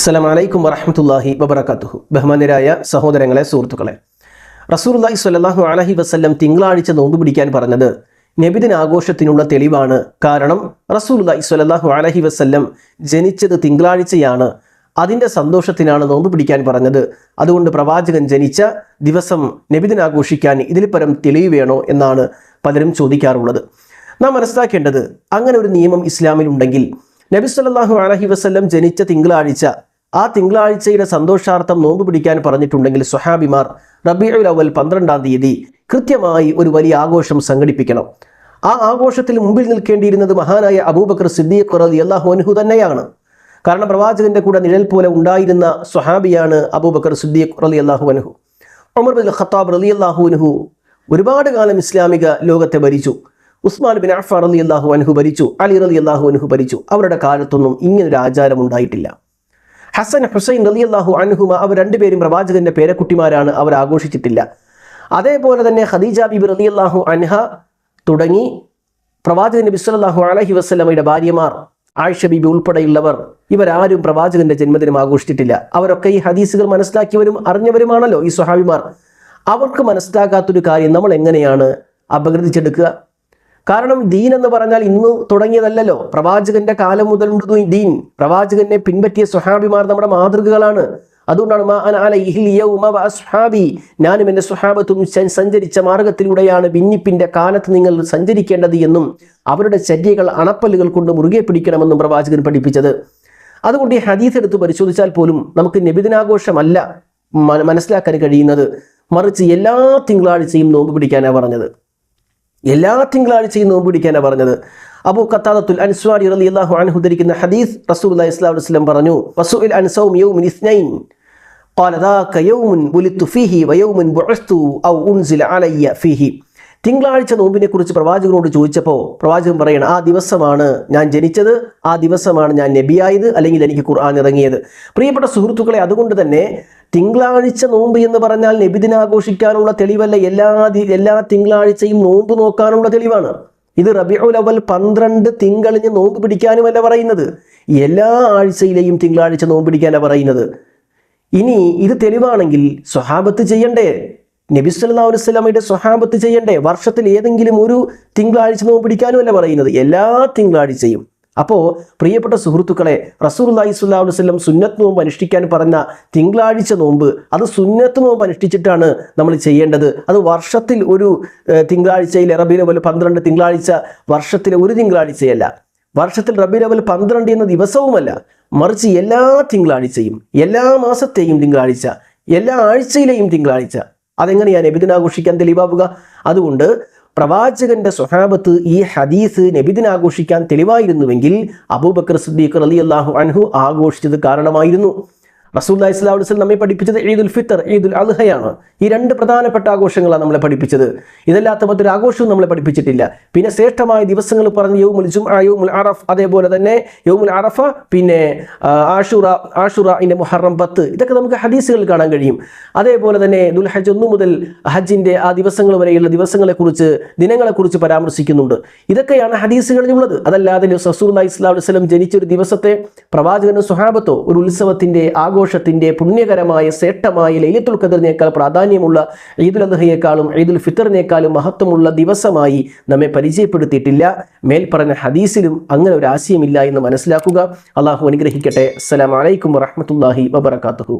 അസ്സലാം വലൈക്കും വറഹമത്തല്ലാഹി വബർക്കാത്തുഹു ബഹ്മാനരായ സഹോദരങ്ങളെ സുഹൃത്തുക്കളെ റസൂർലാഹി സ്വല്ലല്ലാഹു അലഹി വസ്ല്ലം തിങ്കളാഴ്ച നോമ്പ് പിടിക്കാൻ പറഞ്ഞത് നബിദിന ആഘോഷത്തിനുള്ള തെളിവാണ്. കാരണം റസൂർലാഹി സ്വല്ലല്ലാഹു അലഹി വസ്ല്ലം ജനിച്ചത് തിങ്കളാഴ്ചയാണ്. അതിന്റെ സന്തോഷത്തിനാണ് നോമ്പ് പിടിക്കാൻ പറഞ്ഞത്. അതുകൊണ്ട് പ്രവാചകൻ ജനിച്ച ദിവസം നബിദിന ആഘോഷിക്കാൻ ഇതിൽ പരം തെളിവ് വേണോ എന്നാണ് പലരും ചോദിക്കാറുള്ളത്. നാം മനസ്സിലാക്കേണ്ടത് അങ്ങനെ ഒരു നിയമം ഇസ്ലാമിൽ ഉണ്ടെങ്കിൽ നബി സല്ലാഹു അലൈഹി വസല്ലം ജനിച്ച തിങ്കളാഴ്ച ആ തിങ്കളാഴ്ചയുടെ സന്തോഷാർത്ഥം നോമ്പ് പിടിക്കാൻ പറഞ്ഞിട്ടുണ്ടെങ്കിൽ സ്വഹാബിമാർ റബീഉൽ അവൽ പന്ത്രണ്ടാം തീയതി കൃത്യമായി ഒരു വലിയ ആഘോഷം സംഘടിപ്പിക്കണം. ആ ആഘോഷത്തിൽ മുമ്പിൽ നിൽക്കേണ്ടിയിരുന്നത് മഹാനായ അബൂബക്കർ സിദ്ദീഖ് റളിയല്ലാഹു അൻഹു തന്നെയാണ്. കാരണം പ്രവാചകന്റെ കൂടെ നിഴൽ പോലെ ഉണ്ടായിരുന്ന സുഹാബിയാണ് അബൂബക്കർ സിദ്ദീഖ് റളിയല്ലാഹു അൻഹു. ഉമർ ബിൻ ഖത്താബ് റളിയല്ലാഹു അൻഹു ഒരുപാട് കാലം ഇസ്ലാമിക ലോകത്തെ ഭരിച്ചു. ഉസ്മാൻ ബിൻ അഫ്ഫാർ അലി അള്ളാഹു അൻഹു ഭരിച്ചു അലി റലി അള്ളാഹു അൻഹു ഭരിച്ചു. അവരുടെ കാലത്തൊന്നും ഇങ്ങനൊരു ആചാരം ഉണ്ടായിട്ടില്ല. ഹസൻ ഹുസൈൻ റലിയല്ലാഹു അൻഹുമ അവർ രണ്ടുപേരും പ്രവാചകന്റെ പേരക്കുട്ടിമാരാണ്. അവർ ആഘോഷിച്ചിട്ടില്ല. അതേപോലെ തന്നെ ഖദീജ ബിബി റലിയല്ലാഹു അൻഹ തുടങ്ങി പ്രവാചകൻ നബി സല്ലല്ലാഹു അലൈഹി വസല്ലമയുടെ ഭാര്യമാർ ആയിഷ ബിബി ഉൾപ്പെടെയുള്ളവർ ഇവരാരും പ്രവാചകന്റെ ജന്മദിനം ആഘോഷിച്ചിട്ടില്ല. അവരൊക്കെ ഈ ഹദീസുകൾ മനസ്സിലാക്കിയവരും അറിഞ്ഞവരുമാണല്ലോ ഈ സ്വഹാബിമാർ. അവർക്ക് മനസ്സിലാക്കാത്തൊരു കാര്യം നമ്മൾ എങ്ങനെയാണ് അപഗ്രഥിച്ചെടുക്കുക? കാരണം ദീൻ എന്ന് പറഞ്ഞാൽ ഇന്ന് തുടങ്ങിയതല്ലല്ലോ. പ്രവാചകന്റെ കാലം മുതൽ ദീൻ. പ്രവാചകനെ പിൻപറ്റിയ സുഹാബിമാർ നമ്മുടെ മാതൃകകളാണ്. അതുകൊണ്ടാണ് ഞാനും എന്റെ സുഹാബത്തും സഞ്ചരിച്ച മാർഗത്തിലൂടെയാണ് ഭിന്നിപ്പിന്റെ കാലത്ത് നിങ്ങൾ സഞ്ചരിക്കേണ്ടത് എന്നും അവരുടെ ചര്യകൾ അണപ്പല്ലുകൾ കൊണ്ട് മുറുകെ പിടിക്കണമെന്നും പ്രവാചകൻ പഠിപ്പിച്ചത്. അതുകൊണ്ട് ഈ ഹദീസ് എടുത്ത് പരിശോധിച്ചാൽ പോലും നമുക്ക് നബിദിനാഘോഷമല്ല മനസ്സിലാക്കാൻ കഴിയുന്നത്. മറിച്ച് എല്ലാ തിങ്കളാഴ്ചയും നോമ്പ് പിടിക്കാനാണ് പറഞ്ഞത്. എല്ലാ തിങ്കളാഴ്ചയും നോമ്പ് പിടിക്കാനാണ് പറഞ്ഞത് അബൂ ഖത്താദത്തുൽ അൻസ്വാരി റളിയല്ലാഹു അൻഹു ധരിക്കുന്ന ഹദീസ് റസൂലുള്ളാഹി സ്വല്ലല്ലാഹു അലൈഹി വസല്ലം പറഞ്ഞു വസുഇൽ അൻ സൗം യൗമിൻ ഇസ്നൈൻ قال ذاك يوم ولدت فيه ويوم بعثت أو أنزل علي فيه തിങ്കളാഴ്ച നോമ്പിനെ കുറിച്ച് പ്രവാചകനോട് ചോദിച്ചപ്പോൾ പ്രവാചകൻ പറയണം ആ ദിവസമാണ് ഞാൻ ജനിച്ചത് ആ ദിവസമാണ് ഞാൻ നബിയായത് അല്ലെങ്കിൽ എനിക്ക് ഖുർആൻ ഇറങ്ങിയത്. പ്രിയപ്പെട്ട സുഹൃത്തുക്കളെ അതുകൊണ്ട് തന്നെ തിങ്കളാഴ്ച നോമ്പ് എന്ന് പറഞ്ഞാൽ നബിദിന ആഘോഷിക്കാനുള്ള തെളിവല്ല എല്ലാ എല്ലാ തിങ്കളാഴ്ചയും നോമ്പ് നോക്കാനുള്ള തെളിവാണ്. ഇത് റബിഉൽ അവൽ പന്ത്രണ്ട് തിങ്കളിഞ്ഞ് നോമ്പ് പിടിക്കാനുമല്ല പറയുന്നത്. എല്ലാ ആഴ്ചയിലെയും തിങ്കളാഴ്ച നോമ്പ് പിടിക്കാനാണ് പറയുന്നത്. ഇനി ഇത് തെളിവാണെങ്കിൽ സ്വഹാബത്ത് ചെയ്യണ്ടേ? നബി സല്ലാ അലൈഹി വസല്ലമയുടെ സ്വഹാബത്ത് ചെയ്യണ്ടേ? വർഷത്തിൽ ഏതെങ്കിലും ഒരു തിങ്കളാഴ്ച നോമ്പ് പിടിക്കാനുമല്ല പറയുന്നത്? എല്ലാ തിങ്കളാഴ്ചയും. അപ്പോൾ പ്രിയപ്പെട്ട സുഹൃത്തുക്കളെ റസൂലുള്ളാഹി സ്വല്ലല്ലാഹു അലൈഹി വസല്ലം സുന്നത്ത് നോമ്പ് അനുഷ്ഠിക്കാൻ പറഞ്ഞ തിങ്കളാഴ്ച നോമ്പ് അത് സുന്നത്ത് നോമ്പ് അനുഷ്ഠിച്ചിട്ടാണ് നമ്മൾ ചെയ്യേണ്ടത്. അത് വർഷത്തിൽ ഒരു തിങ്കളാഴ്ചയിൽ അറബിയിലെ പോലെ പന്ത്രണ്ട് തിങ്കളാഴ്ച വർഷത്തിലെ ഒരു തിങ്കളാഴ്ചയല്ല. വർഷത്തിൽ റബി ലെവൽ പന്ത്രണ്ട് എന്ന ദിവസവുമല്ല. മറിച്ച് എല്ലാ തിങ്കളാഴ്ചയും എല്ലാ മാസത്തെയും തിങ്കളാഴ്ച എല്ലാ ആഴ്ചയിലെയും തിങ്കളാഴ്ച. അതെങ്ങനെയാണ് നബിദിനാഘോഷിക്കാൻ തെളിവാവുക? അതുകൊണ്ട് പ്രവാചകന്റെ സ്വഹാബത്ത് ഈ ഹദീസ് നബിദിനാഘോഷിക്കാൻ തെളിവായിരുന്നുവെങ്കിൽ അബൂബക്കർ സിദ്ദീഖ് അലി അള്ളാഹു അൻഹു ആഘോഷിച്ചത് കാരണമായിരുന്നു. റസൂല്ലാഹി സ്വലാഹു വസ്ലം നമ്മെ പഠിപ്പിച്ചത് ഈദുൽ ഫിത്തർ ഈദുൽ അൽഹയാണ് ഈ രണ്ട് പ്രധാനപ്പെട്ട ആഘോഷങ്ങളാണ് നമ്മളെ പഠിപ്പിച്ചത്. ഇതല്ലാത്ത മറ്റൊരു ആഘോഷവും നമ്മളെ പഠിപ്പിച്ചിട്ടില്ല. പിന്നെ ശ്രേഷ്ഠമായ ദിവസങ്ങൾ പറഞ്ഞ് യൗമുൽ ജും യൗമുൽ അറഫ് അതേപോലെ തന്നെ യൗമുൽ അറഫ പിന്നെ ആഷുറ ആഷുറ ഇന്റെ മുഹറം പത്ത്. ഇതൊക്കെ നമുക്ക് ഹദീസുകളിൽ കാണാൻ കഴിയും. അതേപോലെ തന്നെ ദുൽഹജ് ഒന്നു മുതൽ ഹജ്ജിന്റെ ആ ദിവസങ്ങൾ വരെയുള്ള ദിവസങ്ങളെക്കുറിച്ച് ദിനങ്ങളെക്കുറിച്ച് പരാമർശിക്കുന്നുണ്ട്. ഇതൊക്കെയാണ് ഹദീസുകളിലുള്ളത്. അതല്ലാതെ സസൂർ ഇസ്ലാം ജനിച്ച ഒരു ദിവസത്തെ പ്രവാചകനോ സുഹാബത്തോ ഒരു ഉത്സവത്തിന്റെ ആഘോഷത്തിന്റെ പുണ്യകരമായ ശ്രേഷ്ഠമായ ലൈലത്തുൽ ഖദറിനേക്കാൾ പ്രാധാന്യമുള്ള ഈദുൽ അദ്ഹയേക്കാളും ഈദുൽ ഫിത്തറിനേക്കാളും മഹത്വമുള്ള ദിവസമായി നമ്മെ പരിചയപ്പെടുത്തിയിട്ടില്ല. മേൽപ്പറഞ്ഞ ഹദീസിലും അങ്ങനെ ഒരു ആശയമില്ല എന്ന് മനസ്സിലാക്കുക. അള്ളാഹു അനുഗ്രഹിക്കട്ടെ. അസ്സലാമലൈക്കും വറഹമത്തല്ലാഹി വബർക്കാത്തുഹു